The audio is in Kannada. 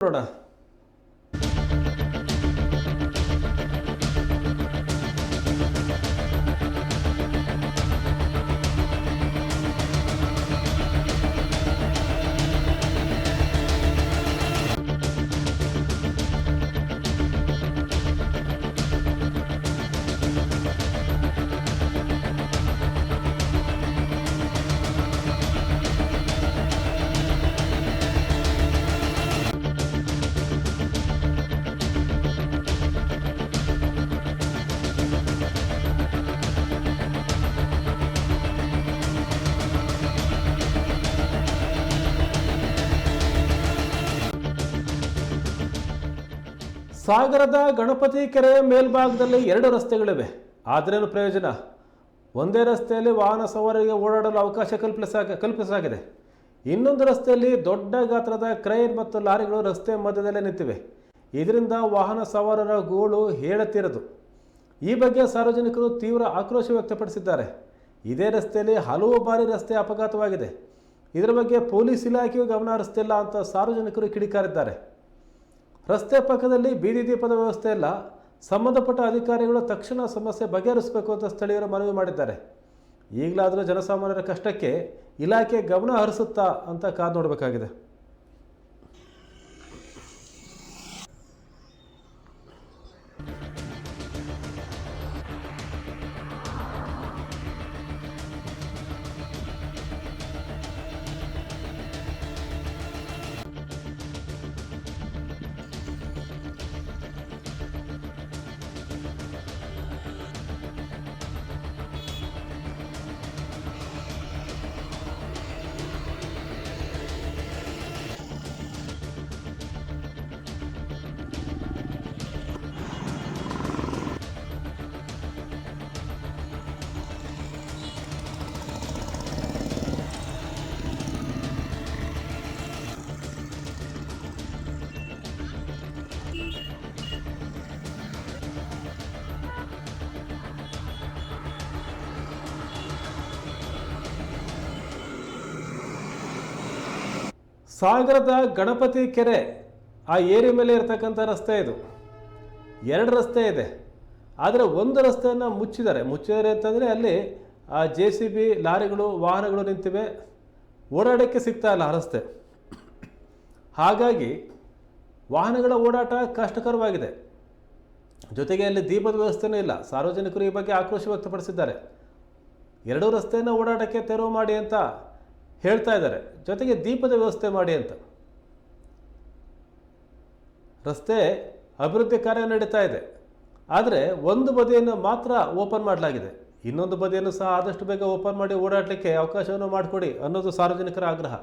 Florida. ಸಾಗರದ ಗಣಪತಿ ಕೆರೆಯ ಮೇಲ್ಭಾಗದಲ್ಲಿ ಎರಡು ರಸ್ತೆಗಳಿವೆ. ಆದ್ರೇನು ಪ್ರಯೋಜನ? ಒಂದೇ ರಸ್ತೆಯಲ್ಲಿ ವಾಹನ ಸವಾರರಿಗೆ ಓಡಾಡಲು ಅವಕಾಶ ಕಲ್ಪಿಸಾಗ ಕಲ್ಪಿಸಲಾಗಿದೆ. ಇನ್ನೊಂದು ರಸ್ತೆಯಲ್ಲಿ ದೊಡ್ಡ ಗಾತ್ರದ ಕ್ರೈನ್ ಮತ್ತು ಲಾರಿಗಳು ರಸ್ತೆ ಮಧ್ಯದಲ್ಲೇ ನಿಂತಿವೆ. ಇದರಿಂದ ವಾಹನ ಸವಾರರ ಗೋಳು ಹೇಳುತ್ತಿರದು ಈ ಬಗ್ಗೆ ಸಾರ್ವಜನಿಕರು ತೀವ್ರ ಆಕ್ರೋಶ ವ್ಯಕ್ತಪಡಿಸಿದ್ದಾರೆ. ಇದೇ ರಸ್ತೆಯಲ್ಲಿ ಹಲವು ಬಾರಿ ರಸ್ತೆ ಅಪಘಾತವಾಗಿದೆ. ಇದರ ಬಗ್ಗೆ ಪೊಲೀಸ್ ಇಲಾಖೆಯೂ ಗಮನ ಹರಿಸ್ತಿಲ್ಲ ಅಂತ ಸಾರ್ವಜನಿಕರು ಕಿಡಿಕಾರಿದ್ದಾರೆ. ರಸ್ತೆ ಪಕ್ಕದಲ್ಲಿ ಬೀದಿ ದೀಪದ ವ್ಯವಸ್ಥೆ ಇಲ್ಲ. ಸಂಬಂಧಪಟ್ಟ ಅಧಿಕಾರಿಗಳು ತಕ್ಷಣ ಸಮಸ್ಯೆ ಬಗೆಹರಿಸಬೇಕು ಅಂತ ಸ್ಥಳೀಯರು ಮನವಿ ಮಾಡಿದ್ದಾರೆ. ಈಗಲಾದರೂ ಜನಸಾಮಾನ್ಯರ ಕಷ್ಟಕ್ಕೆ ಇಲಾಖೆ ಗಮನ ಹರಿಸುತ್ತಾ ಅಂತ ಕಾದು ನೋಡಬೇಕಾಗಿದೆ. ಸಾಗರದ ಗಣಪತಿ ಕೆರೆ, ಆ ಏರಿ ಮೇಲೆ ಇರತಕ್ಕಂಥ ರಸ್ತೆ ಇದು. ಎರಡು ರಸ್ತೆ ಇದೆ. ಆದರೆ ಒಂದು ರಸ್ತೆಯನ್ನು ಮುಚ್ಚಿದ್ದಾರೆ. ಮುಚ್ಚಿದ್ದಾರೆ ಅಂತಂದರೆ ಅಲ್ಲಿ, ಆ ಜೆ ಸಿ ಬಿ ಲಾರಿಗಳು, ವಾಹನಗಳು ನಿಂತಿವೆ. ಓಡಾಡೋಕ್ಕೆ ಸಿಗ್ತಾ ಇಲ್ಲ ಆ ರಸ್ತೆ. ಹಾಗಾಗಿ ವಾಹನಗಳ ಓಡಾಟ ಕಷ್ಟಕರವಾಗಿದೆ. ಜೊತೆಗೆ ಅಲ್ಲಿ ದೀಪದ ವ್ಯವಸ್ಥೆನೂ ಇಲ್ಲ. ಸಾರ್ವಜನಿಕರು ಈ ಬಗ್ಗೆ ಆಕ್ರೋಶ ವ್ಯಕ್ತಪಡಿಸಿದ್ದಾರೆ. ಎರಡೂ ರಸ್ತೆಯನ್ನು ಓಡಾಟಕ್ಕೆ ತೆರವು ಮಾಡಿ ಅಂತ ಹೇಳ್ತಾ ಇದ್ದಾರೆ. ಜೊತೆಗೆ ದೀಪದ ವ್ಯವಸ್ಥೆ ಮಾಡಿ ಅಂತ. ರಸ್ತೆ ಅಭಿವೃದ್ಧಿ ಕಾರ್ಯ ನಡೀತಾ ಇದೆ. ಆದರೆ ಒಂದು ಬದಿಯನ್ನು ಮಾತ್ರ ಓಪನ್ ಮಾಡಲಾಗಿದೆ. ಇನ್ನೊಂದು ಬದಿಯನ್ನು ಸಹ ಆದಷ್ಟು ಬೇಗ ಓಪನ್ ಮಾಡಿ ಓಡಾಡಲಿಕ್ಕೆ ಅವಕಾಶವನ್ನು ಮಾಡಿಕೊಡಿ ಅನ್ನೋದು ಸಾರ್ವಜನಿಕರ ಆಗ್ರಹ.